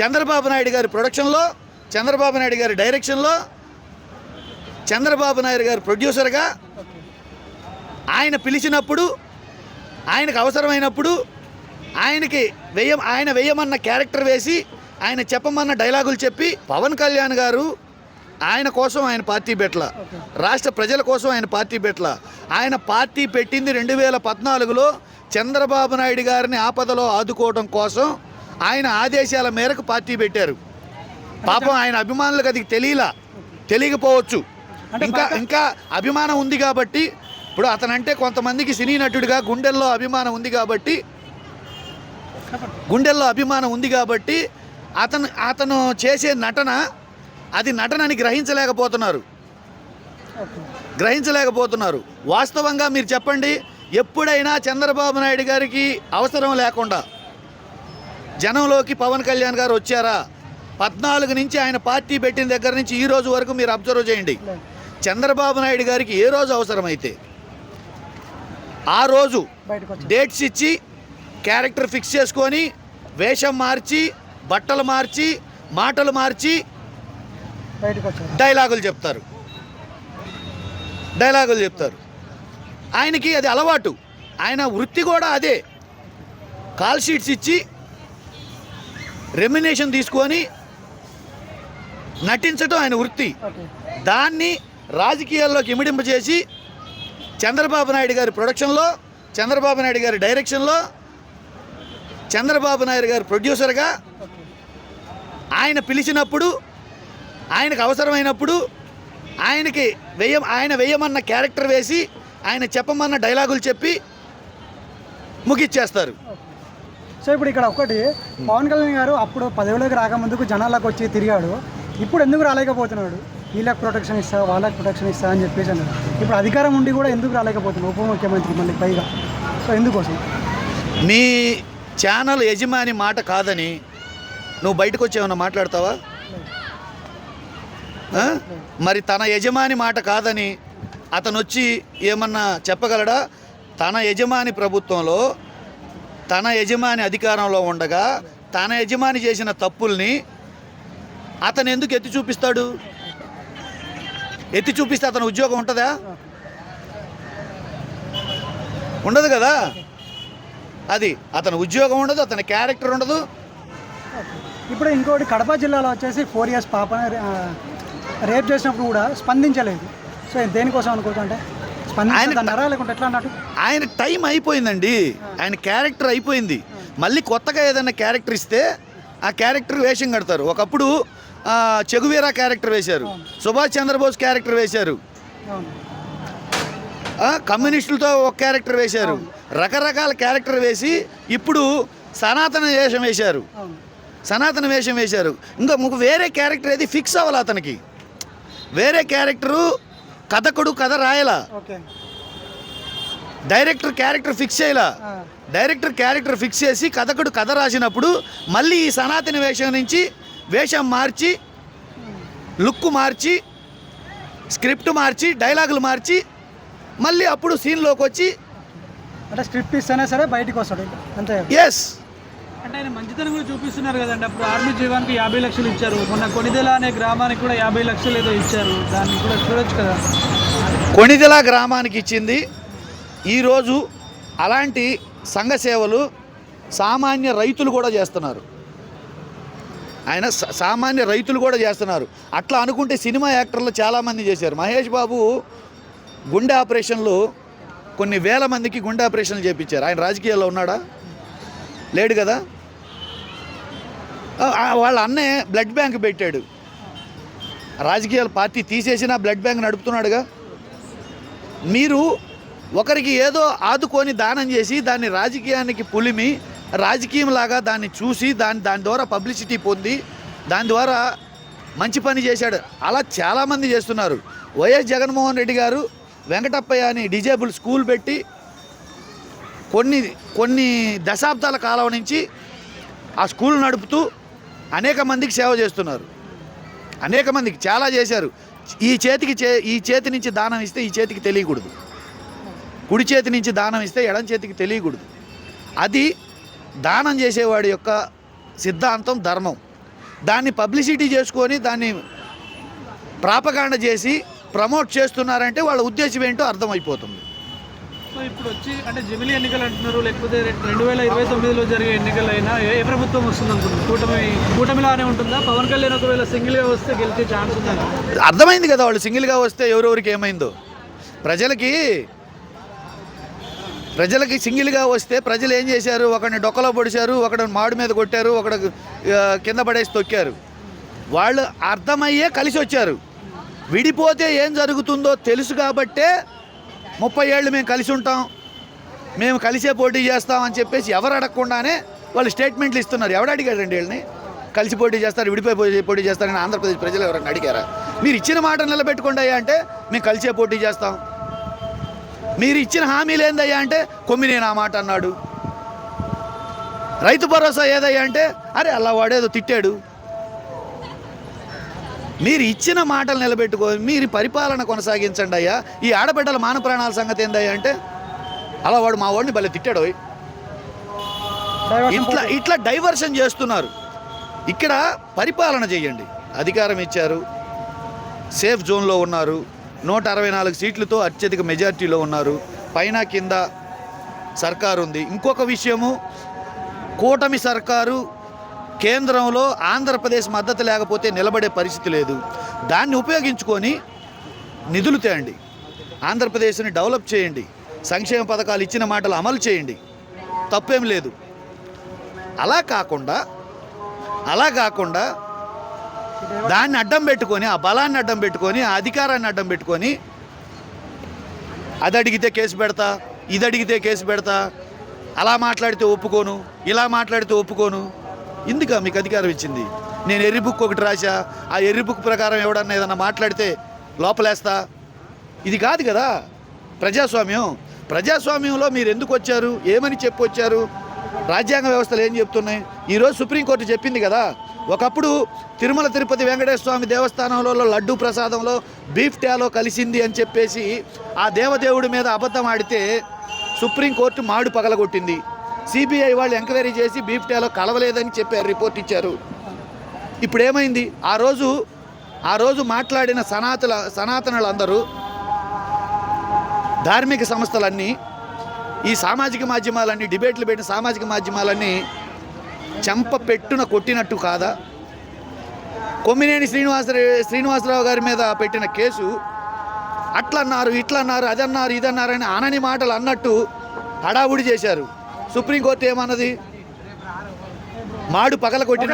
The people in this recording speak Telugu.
చంద్రబాబు నాయుడు గారి ప్రొడక్షన్లో చంద్రబాబు నాయుడు గారి డైరెక్షన్లో చంద్రబాబు నాయుడు గారు ప్రొడ్యూసర్గా ఆయన పిలిచినప్పుడు ఆయనకు అవసరమైనప్పుడు ఆయనకి వెయ్య ఆయన వెయ్యమన్న క్యారెక్టర్ వేసి ఆయన చెప్పమన్న డైలాగులు చెప్పి పవన్ కళ్యాణ్ గారు ఆయన కోసం ఆయన పార్టీ పెట్టల. రాష్ట్ర ప్రజల కోసం ఆయన పార్టీ పెట్టల. ఆయన పార్టీ పెట్టింది రెండు వేల పద్నాలుగులో చంద్రబాబు నాయుడు గారిని ఆపదలో ఆదుకోవడం కోసం ఆయన ఆదేశాల మేరకు పార్టీ పెట్టారు. పాపం ఆయన అభిమానులకు అది తెలియలా. తెలియకపోవచ్చు. ఇంకా ఇంకా అభిమానం ఉంది కాబట్టి ఇప్పుడు అతనంటే కొంతమందికి సినీ నటుడిగా గుండెల్లో అభిమానం ఉంది కాబట్టి గుండెల్లో అభిమానం ఉంది కాబట్టి అతను అతను చేసే నటన అది నటనని గ్రహించలేకపోతున్నారు. గ్రహించలేకపోతున్నారు. వాస్తవంగా మీరు చెప్పండి ఎప్పుడైనా చంద్రబాబు నాయుడు గారికి అవసరం లేకుండా జనంలోకి పవన్ కళ్యాణ్ గారు వచ్చారా? పద్నాలుగు నుంచి ఆయన పార్టీ పెట్టిన దగ్గర నుంచి ఈ రోజు వరకు మీరు అబ్జర్వ్ చేయండి. చంద్రబాబు నాయుడు గారికి ఏ రోజు అవసరమైతే ఆ రోజు డేట్స్ ఇచ్చి క్యారెక్టర్ ఫిక్స్ చేసుకొని వేషం మార్చి బట్టలు మార్చి మాటలు మార్చి డైలాగులు చెప్తారు. డైలాగులు చెప్తారు. ఆయనకి అది అలవాటు. ఆయన వృత్తి కూడా అదే. కాల్ షీట్స్ ఇచ్చి రెమ్యునేషన్ తీసుకొని నటించడం ఆయన వృత్తి. దాన్ని రాజకీయాల్లోకి ఇమిడింపజేసి చంద్రబాబు నాయుడు గారి ప్రొడక్షన్లో చంద్రబాబు నాయుడు గారి డైరెక్షన్లో చంద్రబాబు నాయుడు గారి ప్రొడ్యూసర్గా ఆయన పిలిచినప్పుడు ఆయనకు అవసరమైనప్పుడు ఆయనకి వెయ్య ఆయన వెయ్యమన్న క్యారెక్టర్ వేసి ఆయన చెప్పమన్న డైలాగులు చెప్పి ముగిచ్చేస్తారు. సో ఇప్పుడు ఇక్కడ ఒకటి పవన్ కళ్యాణ్ గారు అప్పుడు పదవిలోకి రాకముందుకు జనాలకు వచ్చి తిరిగాడు. ఇప్పుడు ఎందుకు రాలేకపోతున్నాడు? వీళ్ళకి ప్రొటెక్షన్ ఇస్తా వాళ్ళకి ప్రొటెక్షన్ ఇస్తా అని చెప్పేసి అన్నాడు. ఇప్పుడు అధికారం ఉండి కూడా ఎందుకు రాలేకపోతున్నాడు? ఉప ముఖ్యమంత్రి మళ్ళీ పైగా. సో ఎందుకోసం? మీ ఛానల్ యజమాని మాట కాదని నువ్వు బయటకు వచ్చి ఏమైనా మాట్లాడతావా? మరి తన యజమాని మాట కాదని అతను వచ్చి ఏమన్నా చెప్పగలడా? తన యజమాని ప్రభుత్వంలో తన యజమాని అధికారంలో ఉండగా తన యజమాని చేసిన తప్పుల్ని అతను ఎందుకు ఎత్తి చూపిస్తాడు? ఎత్తి చూపిస్తే అతను ఉద్యోగం ఉంటుందా? ఉండదు కదా? అది అతని ఉద్యోగం ఉండదు అతని క్యారెక్టర్ ఉండదు. ఇప్పుడు ఇంకోటి కడప జిల్లాలో వచ్చేసి ఫోర్ ఇయర్స్ పాప రేప్ చేసినప్పుడు కూడా స్పందించలేదు. సో దేనికోసం అనుకోవచ్చు అంటే అన్నట్టు ఆయన టైం అయిపోయిందండి. ఆయన క్యారెక్టర్ అయిపోయింది. మళ్ళీ కొత్తగా ఏదైనా క్యారెక్టర్ ఇస్తే ఆ క్యారెక్టర్ వేషం కడతారు. ఒకప్పుడు చెగువీరా క్యారెక్టర్ వేశారు. సుభాష్ చంద్రబోస్ క్యారెక్టర్ వేశారు. కమ్యూనిస్టులతో ఒక క్యారెక్టర్ వేశారు. రకరకాల క్యారెక్టర్ వేసి ఇప్పుడు సనాతన వేషం వేశారు. సనాతన వేషం వేశారు. ఇంకా వేరే క్యారెక్టర్ ఏది ఫిక్స్ అవ్వాలి అతనికి. వేరే క్యారెక్టరు కథకుడు కథ రాయలా? డైరెక్టర్ క్యారెక్టర్ ఫిక్స్ చేయలా? డైరెక్టర్ క్యారెక్టర్ ఫిక్స్ చేసి కథకుడు కథ రాసినప్పుడు మళ్ళీ ఈ సనాతన వేషం నుంచి వేషం మార్చి లుక్ మార్చి స్క్రిప్ట్ మార్చి డైలాగులు మార్చి మళ్ళీ అప్పుడు సీన్లోకి వచ్చి అంటే స్క్రిప్ట్ ఇస్తేనే సరే బయటికి వస్తాడు. అంతే. ఎస్ అంటే ఆయన మంచితనం కూడా చూపిస్తున్నారు కదండి. అప్పుడు ఆర్మీ జీవానికి యాభై లక్షలు ఇచ్చారు. మొన్న కొనిదెల అనే గ్రామానికి కూడా యాభై లక్షలు ఏదో ఇచ్చారు. దాన్ని కూడా చూడొచ్చు కదా. కొనిదెల గ్రామానికి ఇచ్చింది. ఈరోజు అలాంటి సంఘ సేవలు సామాన్య రైతులు కూడా చేస్తున్నారు. ఆయన స- సామాన్య రైతులు కూడా చేస్తున్నారు. అట్లా అనుకుంటే సినిమా యాక్టర్లు చాలామంది చేశారు. మహేష్ బాబు గుండె ఆపరేషన్లు కొన్ని వేల మందికి గుండె ఆపరేషన్లు చేపించారు. ఆయన రాజకీయాల్లో ఉన్నాడా? లేడు కదా? వాళ్ళ అన్నే బ్లడ్ బ్యాంక్ పెట్టాడు. రాజకీయాల పార్టీ తీసేసిన బ్లడ్ బ్యాంక్ నడుపుతున్నాడుగా? మీరు ఒకరికి ఏదో ఆదుకొని దానం చేసి దాన్ని రాజకీయానికి పులిమి రాజకీయంలాగా దాన్ని చూసి దాని దాని ద్వారా పబ్లిసిటీ పొంది దాని ద్వారా మంచి పని చేశాడు. అలా చాలామంది చేస్తున్నారు. వైఎస్ జగన్మోహన్ రెడ్డి గారు వెంకటప్పయ్య అని డిజేబుల్ స్కూల్ పెట్టి కొన్ని కొన్ని దశాబ్దాల కాలం నుంచి ఆ స్కూల్ నడుపుతూ అనేక మందికి సేవ చేస్తున్నారు. అనేక మందికి చాలా చేశారు. ఈ చేతికి చే ఈ చేతి నుంచి దానం ఇస్తే ఈ చేతికి తెలియకూడదు. కుడి చేతి నుంచి దానం ఇస్తే ఎడం చేతికి తెలియకూడదు. అది దానం చేసేవాడి యొక్క సిద్ధాంతం ధర్మం. దాన్ని పబ్లిసిటీ చేసుకొని దాన్ని ప్రాపగాండ చేసి ప్రమోట్ చేస్తున్నారంటే వాళ్ళ ఉద్దేశం ఏంటో అర్థమైపోతుంది. సో ఇప్పుడు వచ్చి అంటే జమిలీ ఎన్నికలు అంటున్నారు లేకపోతే రెండు వేల ఇరవై తొమ్మిదిలో జరిగే ఎన్నికలైనా ఏ ఏ ప్రభుత్వం వస్తుంది అనుకుంటున్నారు? కూటమి కూటమిలానే ఉంటుందా? పవన్ కళ్యాణ్ ఒకవేళ సింగిల్గా వస్తే గెలిచే ఛాన్స్ ఉందా? అర్థమైంది కదా వాళ్ళు సింగిల్గా వస్తే ఎవరెవరికి ఏమైందో. ప్రజలకి ప్రజలకి సింగిల్గా వస్తే ప్రజలు ఏం చేశారు? ఒకడిని డొక్కలో పొడిచారు ఒకడిని మాడు మీద కొట్టారు ఒకడు కింద పడేసి తొక్కారు. వాళ్ళు అర్థమయ్యే కలిసి వచ్చారు విడిపోతే ఏం జరుగుతుందో తెలుసు కాబట్టే ముప్పై ఏళ్ళు మేము కలిసి ఉంటాం. మేము కలిసే పోటీ చేస్తాం అని చెప్పేసి ఎవరు అడగకుండానే వాళ్ళు స్టేట్మెంట్లు ఇస్తున్నారు. ఎవడు రెండు వీళ్ళని కలిసి పోటీ చేస్తారు విడిపోయి పోటీ- పోటీ చేస్తారని ఆంధ్రప్రదేశ్ ప్రజలు ఎవరైనా అడిగారా? మీరు ఇచ్చిన మాట నిలబెట్టుకోండి అయ్యా అంటే మేము కలిసే పోటీ చేస్తాం. మీరు ఇచ్చిన హామీలు ఏందయ్యా అంటే కొమ్మినేని ఆ మాట అన్నాడు. రైతు భరోసా ఏదయ్యా అంటే అరే అలా వాడేదో తిట్టాడు. మీరు ఇచ్చిన మాటలు నిలబెట్టుకొని మీరు పరిపాలన కొనసాగించండి అయ్యా. ఈ ఆడబిడ్డల మాన ప్రాణాల సంగతి ఏందయ్యా అంటే అలా వాడు మా వాడిని భలే తిట్టాడు ఇట్లా ఇట్లా డైవర్షన్ చేస్తున్నారు. ఇక్కడ పరిపాలన చేయండి. అధికారం ఇచ్చారు. సేఫ్ జోన్లో ఉన్నారు. నూట అరవై నాలుగు సీట్లతో అత్యధిక మెజార్టీలో ఉన్నారు. పైన కింద సర్కారు ఉంది ఇంకొక విషయము కూటమి సర్కారు కేంద్రంలో ఆంధ్రప్రదేశ్ మద్దతు లేకపోతే నిలబడే పరిస్థితి లేదు. దాన్ని ఉపయోగించుకొని నిధులు తేండి ఆంధ్రప్రదేశ్ని డెవలప్ చేయండి. సంక్షేమ పథకాలు ఇచ్చిన మాటలు అమలు చేయండి. తప్పేం లేదు. అలా కాకుండా అలా కాకుండా దాన్ని అడ్డం పెట్టుకొని ఆ బలాన్ని అడ్డం పెట్టుకొని ఆ అధికారాన్ని అడ్డం పెట్టుకొని అది అడిగితే కేసు పెడతా ఇది అడిగితే కేసు పెడతా అలా మాట్లాడితే ఒప్పుకోను ఇలా మాట్లాడితే ఒప్పుకోను ఇందుక మీకు అధికారం ఇచ్చింది. నేను ఎర్రి బుక్ ఒకటి రాశా. ఆ ఎర్రి బుక్ ప్రకారం ఎవడన్నా ఏదన్నా మాట్లాడితే లోపలేస్తా. ఇది కాదు కదా. ప్రజాస్వామ్యం. ప్రజాస్వామ్యంలో మీరు ఎందుకు వచ్చారు? ఏమని చెప్పి వచ్చారు? రాజ్యాంగ వ్యవస్థలు ఏం చెప్తున్నాయి? ఈరోజు సుప్రీంకోర్టు చెప్పింది కదా. ఒకప్పుడు తిరుమల తిరుపతి వెంకటేశ్వర స్వామి దేవస్థానంలో లడ్డూ ప్రసాదంలో బీఫ్ టాలో కలిసింది అని చెప్పేసి ఆ దేవదేవుడి మీద అబద్ధం ఆడితే సుప్రీంకోర్టు మాడు పగలగొట్టింది. సిబిఐ వాళ్ళు ఎంక్వైరీ చేసి బీఫ్టాలో కలవలేదని చెప్పారు రిపోర్ట్ ఇచ్చారు. ఇప్పుడు ఏమైంది ఆ రోజు ఆ రోజు మాట్లాడిన సనాతన సనాతనులందరూ ధార్మిక సంస్థలన్నీ ఈ సామాజిక మాధ్యమాలన్నీ డిబేట్లు పెట్టిన సామాజిక మాధ్యమాలన్నీ చెంప పెట్టున కొట్టినట్టు కాదా? కొమ్మినేని శ్రీనివాస శ్రీనివాసరావు గారి మీద పెట్టిన కేసు అట్లన్నారు ఇట్లన్నారు అదన్నారు ఇదన్నారని అనని మాటలు అన్నట్టు హడావుడి చేశారు. సుప్రీంకోర్టు ఏమన్నది? మాడు పగల కొట్టిన